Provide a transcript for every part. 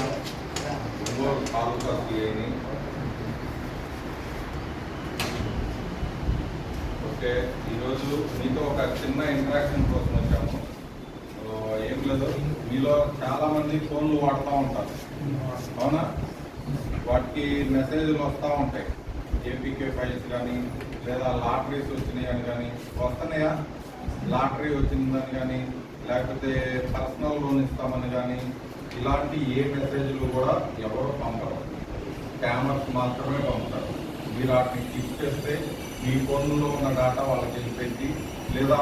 నెల్లూరు తాలూకా సిఐని okay ఈరోజు మీతో ఒక చిన్న ఇంటరాక్షన్ కోసం వచ్చాము. ఏం లేదు మీలో చాలా మంది ఫోన్లు వాడుతూ ఉంటారు. అవునా? వాటికి మెసేజ్లు వస్తూ ఉంటాయి. ఏపీకే ఫైల్స్ కానీ లేదా లాటరీస్ వచ్చినాయి అని కానీ వస్తున్నాయా? లాటరీ వచ్చిందని కానీ లేకపోతే పర్సనల్ లోన్ ఇస్తామని కానీ ఇలాంటి ఏ మెసేజ్లు కూడా ఎవరు పంపరు. స్కామర్స్ మాత్రమే పంపుతారు. మీరు వాటిని క్లిక్ చేస్తే మీ ఫోన్లో ఉన్న డేటా వాళ్ళకి వెళ్ళిపోయింది లేదా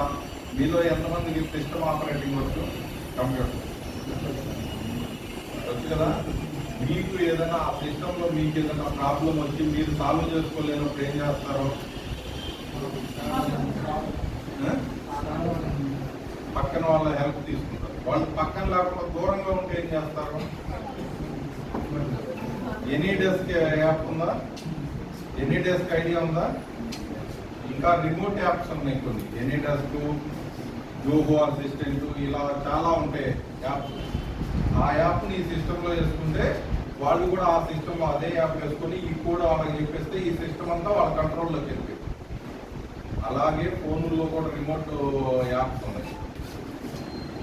మీలో ఎంతమందికి సిస్టమ్ ఆపరేటింగ్ వచ్చు కంప్యూటర్. వచ్చు కదా? మీకు ఏదైనా ఆ సిస్టంలో మీకు ఏదైనా ప్రాబ్లం వచ్చి మీరు సాల్వ్ చేసుకోలేనప్పుడు ఏం చేస్తారు? పక్కన వాళ్ళ హెల్ప్ తీసుకుంటారు. వాళ్ళు పక్కన లేకుండా దూరంగా ఉంటే ఏం చేస్తారు? ఎనీ డెస్క్ యాప్ ఉందా? ఎనీ డెస్క్ ఐడియా ఉందా? ఇంకా రిమోట్ యాప్స్ ఉన్నాయి కొన్ని. ఎనీ డెస్క్ జోగో అసిస్టెంట్ ఇలా చాలా ఉంటాయి యాప్స్ ఆ యాప్ని ఈ సిస్టంలో వేసుకుంటే వాళ్ళు కూడా ఆ సిస్టంలో అదే యాప్ వేసుకొని ఈ కూడా వాళ్ళకి చెప్పేస్తే ఈ సిస్టమ్ అంతా వాళ్ళ కంట్రోల్లోకి వెళ్ళిపోయింది. అలాగే ఫోన్లో కూడా రిమోట్ యాప్స్ ఉన్నాయి.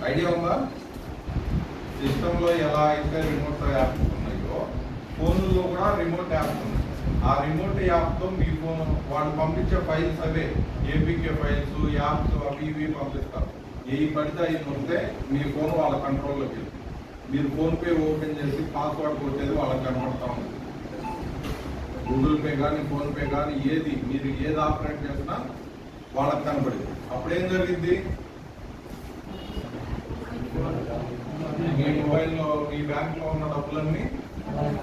ఐడియా ఉందా సిస్టంలో ఎలా అయితే రిమోట్ యాప్స్ ఉన్నాయో ఫోన్లో కూడా రిమోట్ యాప్స్ ఉన్నాయి ఆ రిమోట్ యాప్తో మీ ఫోన్ వాళ్ళు పంపించే ఫైల్స్ అవే. ఏపీకే ఫైల్స్ యాప్స్ అవి ఇవి పంపిస్తారు. ఏ పడితే అవి ఉంటే మీ ఫోన్ వాళ్ళ కంట్రోల్లోకి వెళ్తుంది. మీరు ఫోన్పే ఓపెన్ చేసి పాస్వర్డ్ కొట్టేది వాళ్ళకి కనబడతా ఉంది. గూగుల్ పే కానీ ఫోన్పే కానీ ఏది మీరు ఏది ఆపరేట్ చేసినా వాళ్ళకి కనబడింది. అప్పుడు ఏం జరిగింది మీ మొబైల్లో మీ బ్యాంక్లో ఉన్న డబ్బులన్నీ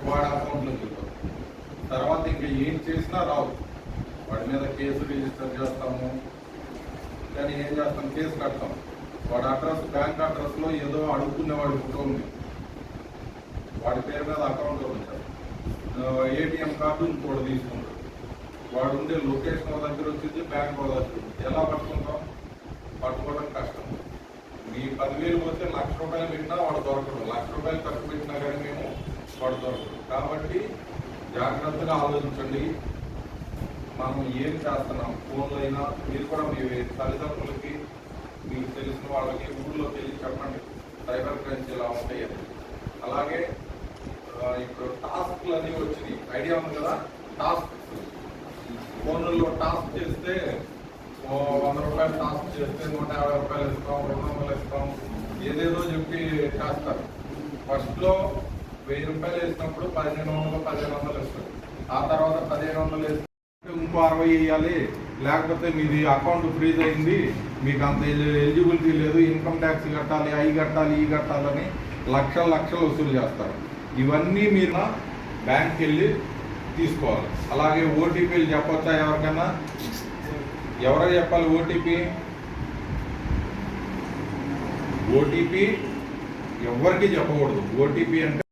వాడి అకౌంట్లో వెళ్ళిపోతాయి తర్వాత ఇంకా ఏం చేసినా రావు. వాడి మీద కేసు రిజిస్టర్ చేస్తాము. కానీ ఏం చేస్తాం? కేసు కడతాం. వాడి అడ్రస్ బ్యాంక్ అడ్రస్లో ఏదో అడుక్కునే ఫోటో ఉంది వాడి పేరు మీద అకౌంట్ ఉంటారు ఏటీఎం కార్డు ఇంకోటి తీసుకుంటారు వాడు ఉండే లొకేషన్ దగ్గర వచ్చింది బ్యాంక్ దగ్గర ఎలా పట్టుకుంటాం? పట్టుకోవడం కష్టం. మీ పదివేలు పోతే లక్ష రూపాయలు పెట్టినా వాడు దొరకడు. లక్ష రూపాయలు తక్కువ పెట్టినా కానీ మేము వాడు దొరకడు. కాబట్టి జాగ్రత్తగా ఆలోచించండి. మనం ఏం చేస్తున్నాం? ఫోన్లో అయినా మీరు కూడా మీ తల్లిదండ్రులకి మీకు తెలిసిన వాళ్ళకి ఊళ్ళోకి వెళ్ళి చెప్పండి. సైబర్ క్రైమ్స్ ఇలా ఉంటాయి అలాగే ఇప్పుడు టాస్క్లు అనేవి వచ్చినాయి. ఐడియా ఉంది కదా? టాస్క్. ఫోన్లలో టాస్క్ చేస్తే వంద రూపాయలు టాస్క్ చేస్తే నూట యాభై రూపాయలు ఇస్తాం. ఏదేదో చెప్పి చేస్తారు ఫస్ట్లో వెయ్యి రూపాయలు వేసినప్పుడు పదిహేను వందలు పదిహేను వందలు వేస్తారు. ఆ తర్వాత పదిహేను వందలు వేస్తే ఇంకో అరవై వేయాలి. లేకపోతే మీది అకౌంట్ ఫ్రీజ్ అయింది. మీకు అంత ఎలిజిబిలిటీ లేదు. ఇన్కమ్ ట్యాక్స్ కట్టాలి అవి కట్టాలి e ఈ కట్టాలని లక్షల లక్షలు వసూలు చేస్తారు. ఇవన్నీ మీరు బ్యాంక్కి వెళ్ళి తీసుకోవాలి. అలాగే ఓటీపీలు చెప్పొచ్చా ఎవరికైనా? ఎవరో చెప్పాలి ఓటీపీ ఓటీపీ ఎవరికి చెప్పకూడదు. ఓటీపీ అంటే